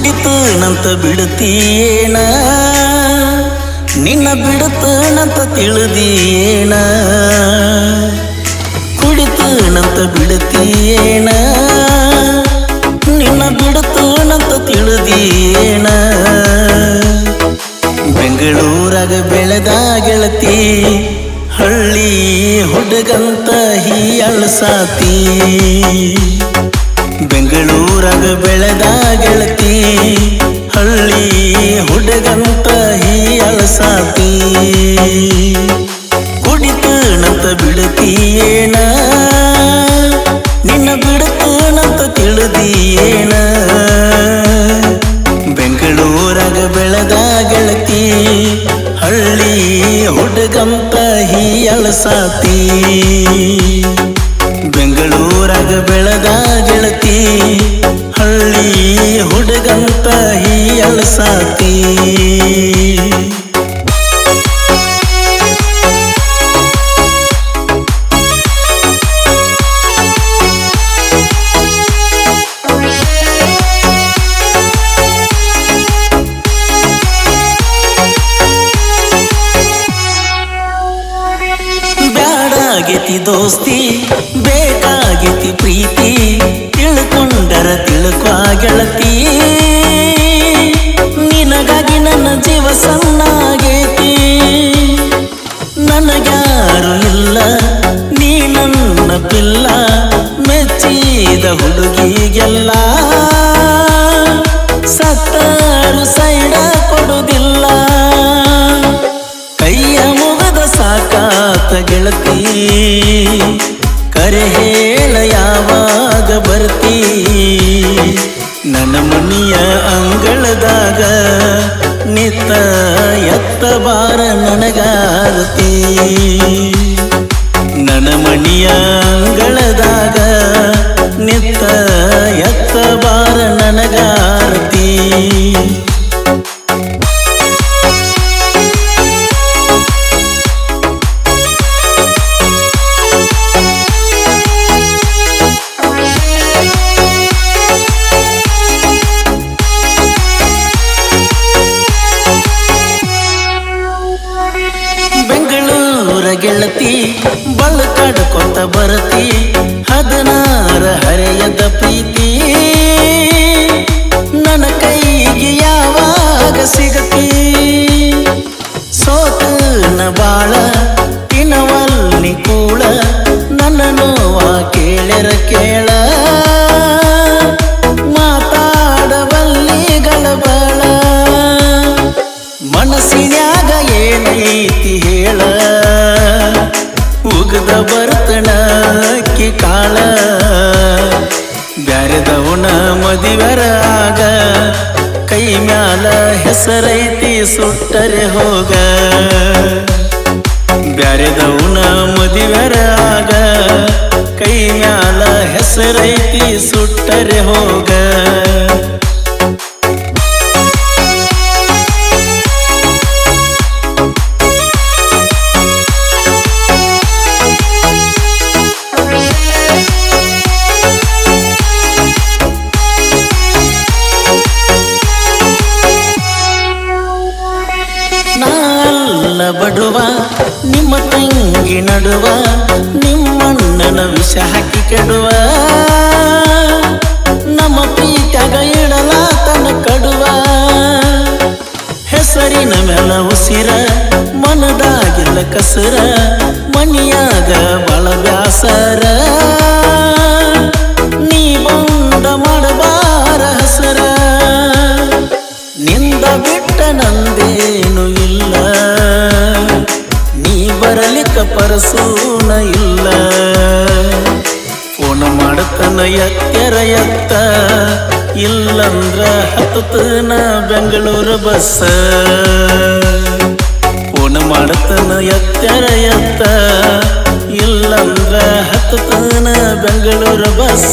ಕುಡಿತನಂತ ಬಿಡುತ್ತೀಯೇನ? ನಿನ್ನ ಬಿಡುತ್ತನಂತ ಕುಡಿತು, ನಂತ ನಿನ್ನ ಬಿಡುತ್ತನಂತ ತಿಳಿದೀಯೇನ? ಬೆಂಗಳೂರಾಗ ಬೆಳೆದ ಗೆಳತಿ, ಹಳ್ಳಿ ಹುಡುಗಂತ ಹೀಯಳ್ಸಾತಿ ಬೆಂಗಳೂರಾಗ ಬೆಳೆದ ಗೆಳತಿ ಹಳ್ಳಿ ಹುಡುಗಂತ ಹೀಯಳ್ಸಾತಿ ಕುಡಿತನಂತ ಏನ ನಿನ್ನ ಬಿಡತನಂತ ತಿಳಿದಿ ಏನ ಬೆಂಗಳೂರಾಗ ಬೆಳೆದ ಗೆಳತಿ ಹಳ್ಳಿ ಹುಡುಗಂತ ಹೀಯಳಸಾತಿ ಬೆಂಗಳೂರಾಗ ಬೆಳೆದ ಹಳ್ಳಿ ಹುಡುಗಂತ ಈ ಅಳಸಾತಿ. ದೋಸ್ತಿ ಬೇಕಾಗಿತಿ ಪ್ರೀತಿ. ತಿಳ್ಕೊಂಡರ ತಿಳ್ಕೊ ಗೆಳತಿ. ನಿನಗಾಗಿ ನನ್ನ ಜೀವ ಸಣ್ಣಾಗೈತಿ. ನನಗ್ಯಾರು ಇಲ್ಲ, ನೀ ನನ್ನ ಪಿಲ್ಲ ಮೆಚ್ಚಿದ ಹುಡುಗಿಗೆಲ್ಲ ಸತ್ತಾರು ಸೈಡ ಕೊಡುವುದಿಲ್ಲ. ಕೈಯ ಮುಗದ ಸಾಕಾತ ಗೆಳತಿ. ಕರೆ ಯಾವಾಗ ನನ್ನ ಮನಿಯ ಅಂಗಳದಾಗ ನಿತ್ತ ಎತ್ತ ಬಾರ ನನಗಾರತಿ ನನ್ನ ಮನಿಯ ಅಂಗಳದಾಗ ನಿತ್ತ ಎತ್ತ ಬಾರ ನನಗಾರತಿ ಬೆಂಗಳೂರ ಬಲ್ ಬಳಕಾಡ್ಕೊತ ಬರತಿ ಹದಿನಾರ ಹರೆಯದ ಪ್ರೀತಿ. ಉಗದ ಬರ್ತಣಕ್ಕಿ ಕಾಳ. ಬ್ಯಾರೆದವನ ಮದಿವರಾಗ ಕೈ ಮ್ಯಾಲ ಹೆಸರೈತಿ ಸುಟ್ಟರೆ ಹೋಗ. ಬ್ಯಾರೆದವನ ಮದಿವರಾಗ ಕೈ ಮ್ಯಾಲ ಹೆಸರೈತಿ ಸುಟ್ಟರೆ ಹೋಗ. ಬಡುವ, ನಿಮ್ಮ ತಂಗಿ ನಡುವ, ನಿಮ್ಮಣ್ಣನ ವಿಷ ಹಾಕಿ ಕೆಡುವ. ನಮ್ಮ ಪೀಠಗ ಇಡಲ ತನ ಕಡುವ. ಹೆಸರಿನ ಮೇಲ ಉಸಿರ, ಮನದಾಗಿಲ್ಲ ಕಸರ ಮನಿಯಾಗ ಬಳ ಬರಲಿಕ್ಕ ಪರಸೂನ ಇಲ್ಲ. ಫೋನ ಮಾಡತನ ಎತ್ತರ ಎತ್ತ, ಇಲ್ಲಂದ್ರ ಹತ್ತತನ ಬೆಂಗಳೂರು ಬಸ್. ಫೋನ ಮಾಡತನ ಎತ್ತರ ಎತ್ತ, ಇಲ್ಲಂದ್ರ ಹತ್ತತನ ಬೆಂಗಳೂರು ಬಸ್.